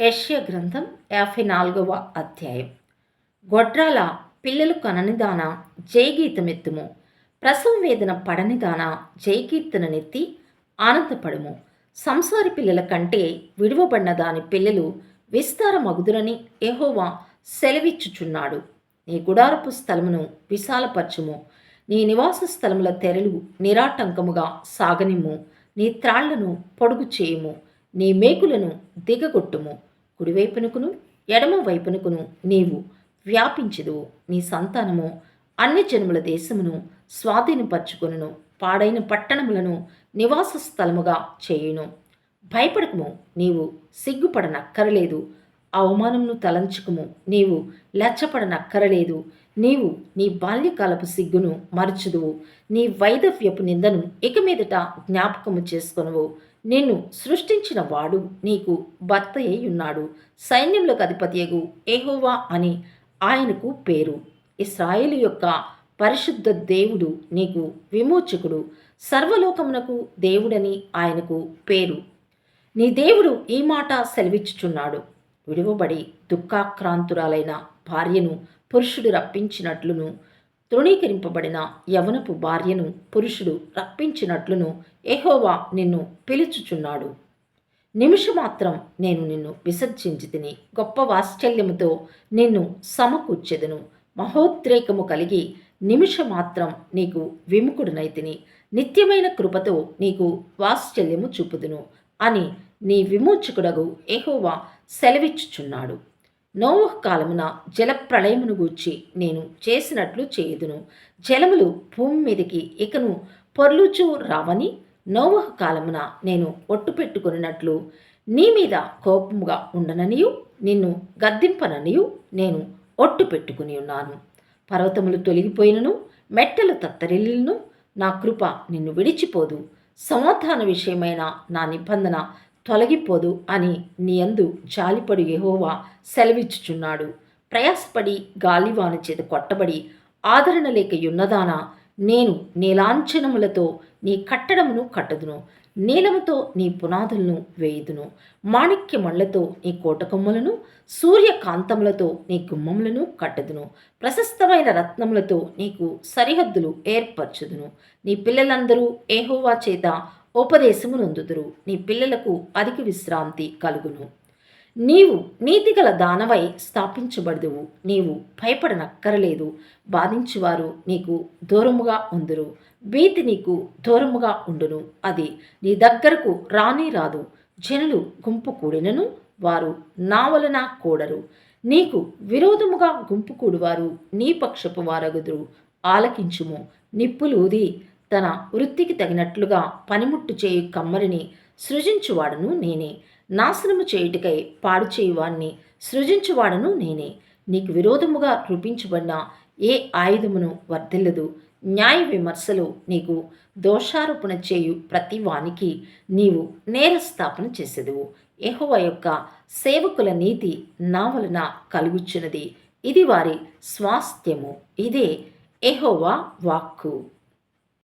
యెషయా గ్రంథం యాభై నాలుగవ అధ్యాయం. గొడ్రాల పిల్లలు కననిదాన జయగీతమెత్తుము. ప్రసవ వేదన పడనిదాన జయకీర్తననెత్తి ఆనందపడుము. సంసారి పిల్లల కంటే విడువబడిన దాని పిల్లలు విస్తారమగుదురని ఎహోవా సెలవిచ్చుచున్నాడు. నీ గుడారపు స్థలమును విశాలపరచుము. నీ నివాస స్థలముల తెరలు నిరాటంకముగా సాగనిమ్ము. నీ త్రాళ్ళను పొడుగు చేయుము. నీ మేకులను దిగగొట్టుము. కుడివైపునకును ఎడమ వైపునకును నీవు వ్యాపించదు నీ సంతానము అన్ని జనుముల దేశమును స్వాధీనపరచుకొనును పాడైన పట్టణములను నివాస స్థలముగా చేయును. భయపడకము నీవు సిగ్గుపడనక్కరలేదు. అవమానమును తలంచుకుము నీవు లెచ్చపడనక్కరలేదు. నీవు నీ బాల్యకాలపు సిగ్గును మరచుదువు. నీ వైదవ్యపు నిందను ఇక మీదట జ్ఞాపకము చేసుకొనువు. నిన్ను సృష్టించిన వాడు నీకు భర్త అయి ఉన్నాడు. సైన్యములకు అధిపతియగు ఏహోవా అని ఆయనకు పేరు. ఇస్రాయేలు యొక్క పరిశుద్ధ దేవుడు నీకు విమోచకుడు. సర్వలోకమునకు దేవుడని ఆయనకు పేరు. నీ దేవుడు ఈ మాట సెలవిచ్చుచున్నాడు. విడువబడి దుఃఖాక్రాంతురాలైన భార్యను పురుషుడు రప్పించినట్లును తృణీకరింపబడిన యవనపు భార్యను పురుషుడు రప్పించినట్లును ఎహోవా నిన్ను పిలుచుచున్నాడు. నిమిషమాత్రం నేను నిన్ను విసర్జించి తిని గొప్ప వాత్సల్యముతో నిన్ను సమకూర్చెదను. మహోద్రేకము కలిగి నిమిషమాత్రం నీకు విముకుడునైతిని నిత్యమైన కృపతో నీకు వాత్సల్యము చూపుదును అని నీ విమోచకుడగు ఎహోవా సెలవిచ్చుచున్నాడు. నోవహ్ కాలమున జలప్రళయమును గూర్చి నేను చేసినట్లు చేయుదును. జలములు భూమి మీదకి ఇకను పొర్లుచూ రావని నోవహ కాలమున నేను ఒట్టు పెట్టుకున్నట్లు నీ మీద కోపముగా ఉండననియు నిన్ను గద్దింపననియు నేను ఒట్టు పెట్టుకుని ఉన్నాను. పర్వతములు తొలగిపోయినను మెట్టలు తత్తరిల్లును నా కృప నిన్ను విడిచిపోదు. సమాధాన విషయమైన నా నిబంధన తొలగిపోదు అని నీ అందు జాలిపడు యెహోవా సెలవిచ్చుచున్నాడు. ప్రయాసపడి గాలివాను చేత కొట్టబడి ఆదరణ లేక యున్నదానా నేను నీలాంఛనములతో నీ కట్టడమును కట్టదును. నీలముతో నీ పునాదులను వేయుదును. మాణిక్యమళ్ళతో నీ కోటకొమ్మలను సూర్యకాంతములతో నీ గుమ్మములను కట్టదును. ప్రశస్తమైన రత్నములతో నీకు సరిహద్దులు ఏర్పరచుదును. నీ పిల్లలందరూ ఏహోవా చేత ఉపదేశమునందుదురు. నీ పిల్లలకు అధిక విశ్రాంతి కలుగును. నీవు నీతిగల దానవై స్థాపించబడదువు. నీవు భయపడనక్కరలేదు. బాధించువారు నీకు దూరముగా ఉందురు. భీతి నీకు దూరముగా ఉండును. అది నీ దగ్గరకు రానే రాదు. జనులు గుంపు కూడినను వారు నా వలన కూడరు. నీకు విరోధముగా గుంపు కూడువారు నీ పక్షపు వారగుదురు. ఆలకించుము. నిప్పులూది తన వృత్తికి తగినట్లుగా పనిముట్టు చేయు కమ్మరిని సృజించువాడను నేనే. నాశనము చేయుటకై పాడు చేయువాన్ని సృజించువాడను నేనే. నీకు విరోధముగా రూపించబడిన ఏ ఆయుధమును వర్ధిల్లదు. న్యాయ విమర్శలు నీకు దోషారోపణ చేయు ప్రతి వానికి నీవు నేరస్థాపన చేసేదువు. యెహోవ యొక్క సేవకుల నీతి నా వలన కలుగుచున్నది. ఇది వారి స్వాస్థ్యము. ఇదే ఎహోవా వాక్కు.